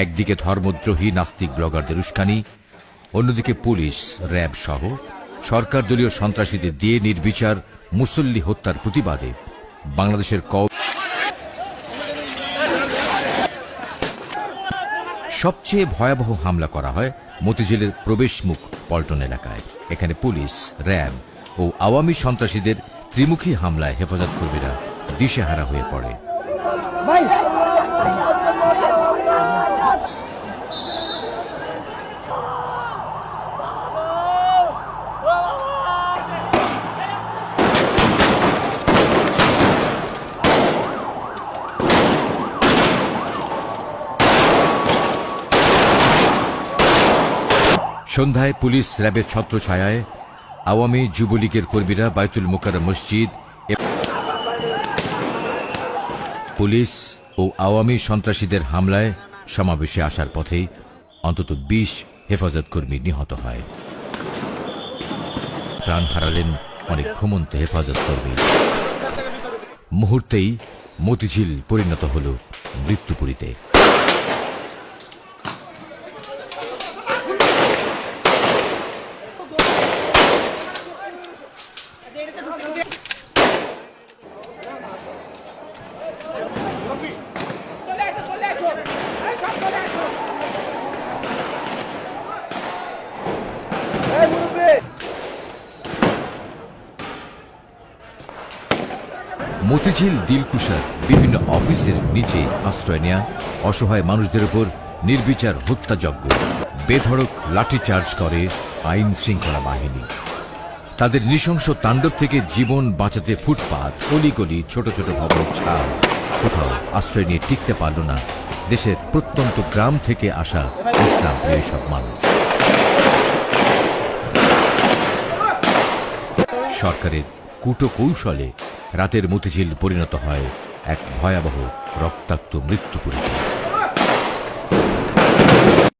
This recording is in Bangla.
একদিকে ধর্মদ্রোহী নাস্তিক ব্লগারদের উস্কানি, অন্যদিকে পুলিশ, র্যাব সহ সরকার দলীয় সন্ত্রাসীদের দিয়ে নির্বিচার মুসল্লি হত্যার প্রতিবাদে বাংলাদেশের ক সবচেয়ে ভয়াবহ হামলা করা হয় মতিঝিলের প্রবেশমুখ পল্টন এলাকায়। এখানে পুলিশ, র্যাব ও আওয়ামী সন্ত্রাসীদের ত্রিমুখী হামলায় হেফাজত কর্মীরা দিশেহারা হয়ে পড়ে। সন্ধ্যায় পুলিশ র্যাবের ছত্রছায়ায় আওয়ামী যুবলীগের কর্মীরা বাইতুল মোকার মসজিদ পুলিশ ও আওয়ামী সন্ত্রাসীদের হামলায় সমাবেশে আসার পথেই অন্তত বিশ হেফাজত কর্মী নিহত হয়। প্রাণ হারালেন অনেক ঘুমন্ত হেফাজত কর্মী। মুহূর্তেই মতিঝিল পরিণত হল মৃত্যুপুরীতে চলে আসো চলে আসো এই সব চলে আসো এই মুরব্বি মতিঝিল দিলকুশার বিভিন্ন অফিসের নিচে আশ্রয় নেয়া অসহায় মানুষদের উপর নির্বিচার হত্যাযজ্ঞ, বেধড়ক লাঠিচার্জ করে আইন শৃঙ্খলা বাহিনী। তাদের নৃশংস তাণ্ডব থেকে জীবন বাঁচাতে ফুটপাত, অলিগলি, ছোট ছোট ভবন ছাড় কোথাও আশ্রয় নিয়ে টিকতে পারল না দেশের প্রত্যন্ত গ্রাম থেকে আসা ইসলাম প্রিয় সব মানুষ। সরকারের কুটো কৌশলে রাতের মতিঝিল পরিণত হয় এক ভয়াবহ রক্তাক্ত মৃত্যুপুরীতে